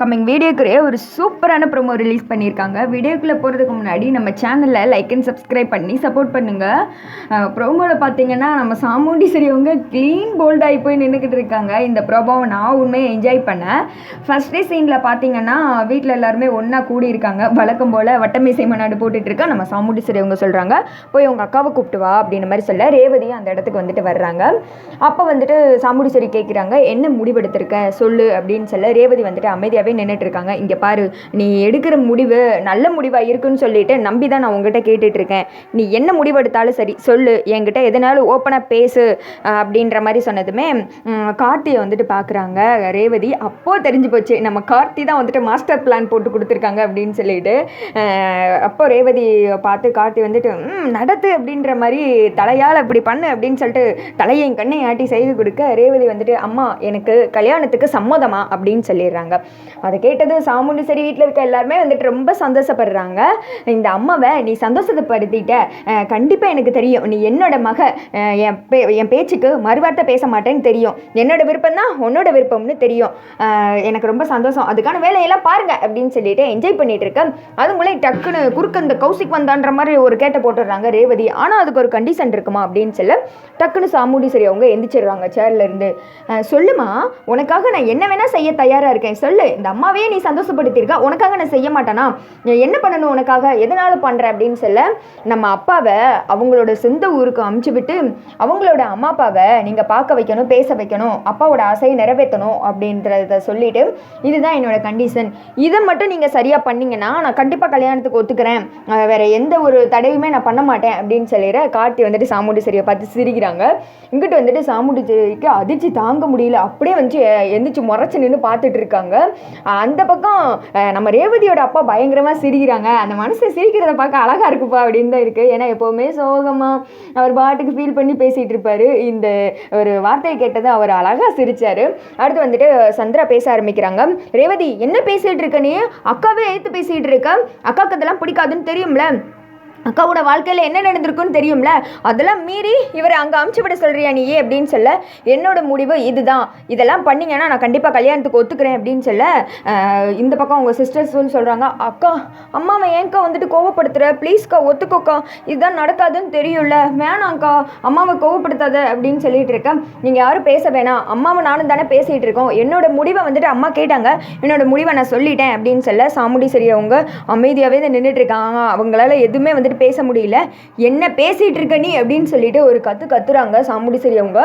Coming வீடியோக்குரிய ஒரு சூப்பரான promo release பண்ணியிருக்காங்க. வீடியோக்குள்ளே போகிறதுக்கு முன்னாடி நம்ம சேனலில் லைக் அண்ட் சப்ஸ்கிரைப் பண்ணி சப்போர்ட் பண்ணுங்கள் ப்ரோமோவில் பார்த்தீங்கன்னா நம்ம சாமுண்டி சரியவங்க க்ளீன் போல்டாகி போய் நின்றுக்கிட்டு இருக்காங்க. இந்த ப்ரோமோவை நான் உண்மையை என்ஜாய் பண்ணேன். ஃபஸ்ட் டே சீனில் பார்த்தீங்கன்னா வீட்டில் எல்லாருமே ஒன்றா கூடி இருக்காங்க வழக்கம் போல் வட்டமேசை மன்னாடு போட்டுட்ருக்கா நம்ம சாமுண்டி சரியவங்க சொல்கிறாங்க போய் உங்கள் அக்காவை கூப்பிட்டு வா அப்படின்ற மாதிரி சொல்ல ரேவதியும் அந்த இடத்துக்கு வந்துட்டு வர்றாங்க. அப்போ வந்துட்டு சாமுண்டி சரி கேட்குறாங்க என்ன முடிவெடுத்திருக்க? சொல்லு அப்படின்னு சொல்ல ரேவதி வந்துட்டு அமைதியாகவே நின்றுட்டு நின்றுட்டுருக்காங்க இங்கே பாரு நீ எடுக்கிற முடிவு நல்ல முடிவாக இருக்குன்னு சொல்லிட்டு நம்பி தான் நான் உங்ககிட்ட கேட்டுட்ருக்கேன். நீ என்ன முடிவெடுத்தாலும் சரி சொல்லு. என்கிட்ட எதனாலும் ஓப்பனாக பேசு அப்படின்ற மாதிரி சொன்னதுமே கார்த்தியை வந்துட்டு பார்க்குறாங்க ரேவதி அப்போது தெரிஞ்சு போச்சு நம்ம கார்த்தி தான் வந்துட்டு மாஸ்டர் பிளான் போட்டு கொடுத்துருக்காங்க அப்படின்னு சொல்லிட்டு அப்போ ரேவதி பார்த்து கார்த்தி வந்துட்டு நடத்து அப்படின்ற மாதிரி தலையால் இப்படி பண்ணு அப்படின்னு சொல்லிட்டு தலையையும் கண்ணை ஆட்டி செய்து கொடுக்க ரேவதி வந்துட்டு அம்மா எனக்கு கல்யாணத்துக்கு சம்மதமா அப்படின்னு சொல்லிடுறாங்க. அதை கேட்டது சாமுண்டி சரி வீட்டில் இருக்க எல்லாருமே வந்துட்டு ரொம்ப சந்தோஷப்படுறாங்க. இந்த அம்மாவை நீ சந்தோஷப்படுத்திட்ட. கண்டிப்பாக எனக்கு தெரியும். நீ என்னோட மக என் பே என் பேச்சுக்கு மறுவார்த்தை பேச மாட்டேன்னு தெரியும். என்னோட விருப்பம் தான் உன்னோட விருப்பம்னு தெரியும். எனக்கு ரொம்ப சந்தோஷம். அதுக்கான வேலையெல்லாம் பாருங்க அப்படின்னு சொல்லிட்டு என்ஜாய் பண்ணிட்டு இருக்கேன். அதுங்களே டக்குன்னு குறுக்க இந்த கௌசிக் வந்தான்ற மாதிரி ஒரு கேட்ட போட்டுடுறாங்க ரேவதி. ஆனால் அதுக்கு ஒரு கண்டிஷன் இருக்குமா அப்படின்னு சொல்ல டக்குன்னு சாமுடி சரி அவங்க எந்திரிச்சிடுறாங்க சேர்ல இருந்து. சொல்லுமா உனக்காக நான் என்ன வேணா செய்ய தயாரா இருக்கேன். சொல்லு இந்த அம்மாவே நீ சந்தோஷப்படுத்தியிருக்கா? உனக்காக நான் செய்ய மாட்டேனா? என்ன பண்ணணும் உனக்காக? எதனால் பண்ணுற அப்படின்னு சொல்ல நம்ம அப்பாவை அவங்களோட சொந்த ஊருக்கு அமுச்சு விட்டு அவங்களோட அம்மா அப்பாவை நீங்கள் பார்க்க வைக்கணும் பேச வைக்கணும் அப்பாவோட ஆசையை நிறைவேற்றணும் அப்படின்றத சொல்லிட்டு இதுதான் என்னோட கண்டிஷன் இதை மட்டும் நீங்கள் சரியாக பண்ணீங்கன்னா நான் கண்டிப்பாக கல்யாணத்துக்கு ஒத்துக்கிறேன். அஹ் வேற எந்த ஒரு தடையுமே நான் பண்ண மாட்டேன் அப்படின்னு சொல்லிடுற கார்த்தி வந்துட்டு சாமுண்டி சரியை பார்த்து சிரிக்கிறாங்க. இங்கிட்டு வந்துட்டு சாமுண்டி சரிக்கு அதிர்ச்சி தாங்க முடியல. அப்படியே வந்து எந்திரிச்சு முறைச்சு நின்று பார்த்துட்டு இருக்காங்க. அந்த பக்கம் நம்ம ரேவதியோட அப்பா பயங்கரமா சிரிக்கிறாங்க. அந்த மனசை சிரிக்கிறத பார்க்க அழகா இருக்குப்பா அப்படின்னு தான் இருக்கு. ஏன்னா எப்போவுமே சோகமாக அவர் பாட்டுக்கு ஃபீல் பண்ணி பேசிட்டு இருப்பாரு. இந்த ஒரு வார்த்தையை கேட்டதை அவர் அழகா சிரிச்சாரு. அடுத்து வந்துட்டு சந்திரா பேச ஆரம்பிக்கிறாங்க. ரேவதி என்ன பேசிகிட்டு இருக்க நீ? அக்காவே ஏற்று பேசிகிட்டு இருக்க. அக்காக்கு இதெல்லாம் பிடிக்காதுன்னு தெரியும்ல. அக்காவோட வாழ்க்கையில் என்ன நடந்திருக்குன்னு தெரியும்ல? அதெல்லாம் மீறி இவரை அங்கே அமுச்சு விட சொல்கிறியா நீ அப்படின்னு சொல்ல என்னோட முடிவு இதுதான். இதெல்லாம் பண்ணிங்கன்னா நான் கண்டிப்பாக கல்யாணத்துக்கு ஒத்துக்கிறேன் அப்படின்னு சொல்ல இந்த பக்கம் அவங்க சிஸ்டர்ஸ்னு சொல்கிறாங்க அக்கா அம்மாவை ஏன்க்கா வந்துட்டு கோவப்படுத்துகிற ப்ளீஸ்க்கா ஒத்துக்கோக்கா. இதுதான் நடக்காதுன்னு தெரியும்ல. வேணாங்க்கா அம்மாவை கோவப்படுத்தாத அப்படின்னு சொல்லிட்டு இருக்கேன் நீங்கள் யாரும் பேச வேணாம். அம்மாவை நானும் தானே பேசிகிட்டு இருக்கோம். என்னோட முடிவை வந்துட்டு அம்மா கேட்டாங்க. என்னோட முடிவை நான் சொல்லிட்டேன் அப்படின்னு சொல்ல சாமுடி சரி அவங்க அமைதியாகவே நின்றுட்டு இருக்காங்க. அவங்களால எதுவுமே வந்துட்டு பேச முடியல என்ன பேசிகிட்டு இருக்க நீ? அப்படின்னு சொல்லிட்டு ஒரு கத்து கத்துறாங்க சாமுடி சரி அவங்க.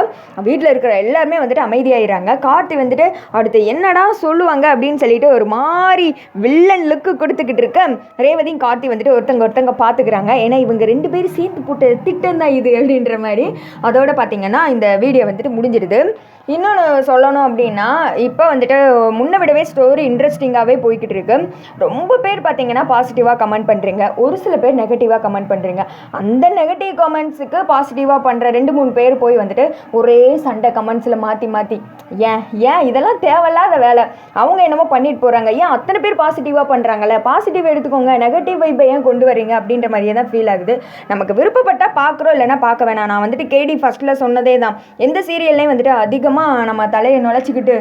வீட்டில் இருக்கிற எல்லாருமே வந்துட்டு அமைதியாகிறாங்க கார்த்தி வந்துட்டு அடுத்து என்னடா சொல்லுவாங்க? அப்படின்னு சொல்லிட்டு ஒரு மாதிரி வில்லன் லுக்கு கொடுத்துக்கிட்டு இருக்க ரேவதியும் கார்த்தி வந்துட்டு ஒருத்தங்க ஒருத்தங்க பார்த்துக்கிறாங்க ஏன்னா இவங்க ரெண்டு பேரும் சேர்த்து போட்ட திட்டம் தான் இது அப்படின்ற மாதிரி அதோட பார்த்தீங்கன்னா இந்த வீடியோ வந்துட்டு முடிஞ்சிடுது. இன்னொன்று சொல்லணும் அப்படின்னா இப்போ வந்துட்டு முன்ன விடவே ஸ்டோரி இன்ட்ரெஸ்டிங்காகவே போய்கிட்டு இருக்கு. ரொம்ப பேர் பார்த்தீங்கன்னா பாசிட்டிவாக கமெண்ட் பண்ணுறீங்க ஒரு சில பேர் நெகட்டிவாக கமெண்ட் பண்ணுறீங்க அந்த நெகட்டிவ் கமெண்ட்ஸுக்கு பாசிட்டிவாக பண்ணுற ரெண்டு மூணு பேர் போய் வந்துட்டு ஒரே சண்டை கமெண்ட்ஸில் மாற்றி மாற்றி ஏன்? ஏன்? இதெல்லாம் தேவையில்லாத வேலை. அவங்க என்னமோ பண்ணிட்டு போகிறாங்க ஏன் அத்தனை பேர் பாசிட்டிவாக பண்ணுறாங்கல்ல பாசிட்டிவ் எடுத்துக்கோங்க. நெகட்டிவ் வைப்பை ஏன் கொண்டு வரீங்க? அப்படின்ற மாதிரியே தான் ஃபீல் ஆகுது. நமக்கு விருப்பப்பட்டால் பார்க்குறோம் இல்லைன்னா பார்க்க வேணாம். நான் வந்துட்டு கேடி ஃபஸ்ட்டில் சொன்னதே தான். எந்த சீரியல்லையும் வந்துட்டு அதிகமாக நம்ம தலையை நுழைச்சிக்கிட்டு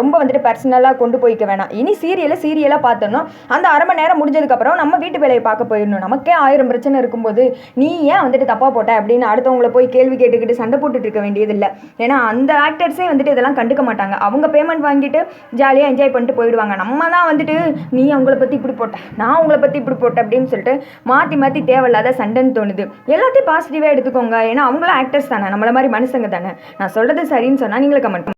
ரொம்ப வந்துட்டு பர்சனலாக கொண்டு போய்க்க வேணாம். இனி சீரியலை சீரியலாக பார்த்தோம்னா அந்த அரை மணி நேரம் முடிஞ்சதுக்கப்புறம் நம்ம வீட்டு வேலையை பார்க்க போயிடணும். நமக்கே ஆயிரம் பிரச்சனை இருக்கும்போது நீ ஏன் வந்துட்டு தப்பாக போட்ட? அப்படின்னு அடுத்தவங்கள போய் கேள்வி கேட்டுக்கிட்டு சண்டை போட்டுட்டு இருக்க வேண்டியதில்லை. ஏன்னா அந்த ஆக்டர்ஸே வந்துட்டு இதெல்லாம் கண்டுக்க மாட்டாங்க. அவங்க பேமெண்ட் வாங்கிட்டு ஜாலியாக என்ஜாய் பண்ணிட்டு போயிடுவாங்க. நம்ம தான் வந்துட்டு நீ அவங்கள பற்றி இப்படி போட்ட? நான் உங்களை பற்றி இப்படி போட்டேன் அப்படின்னு சொல்லிட்டு மாற்றி மாற்றி தேவையில்லாத சண்டைன்னு தோணுது. எல்லாத்தையும் பாசிட்டிவாக எடுத்துக்கோங்க. ஏன்னா அவங்களும் ஆக்டர்ஸ் தானே. நம்மள மாதிரி மனுஷங்க தானே. நான் சொல்கிறது சரின்னு சொன்னால் நீங்களே கமெண்ட்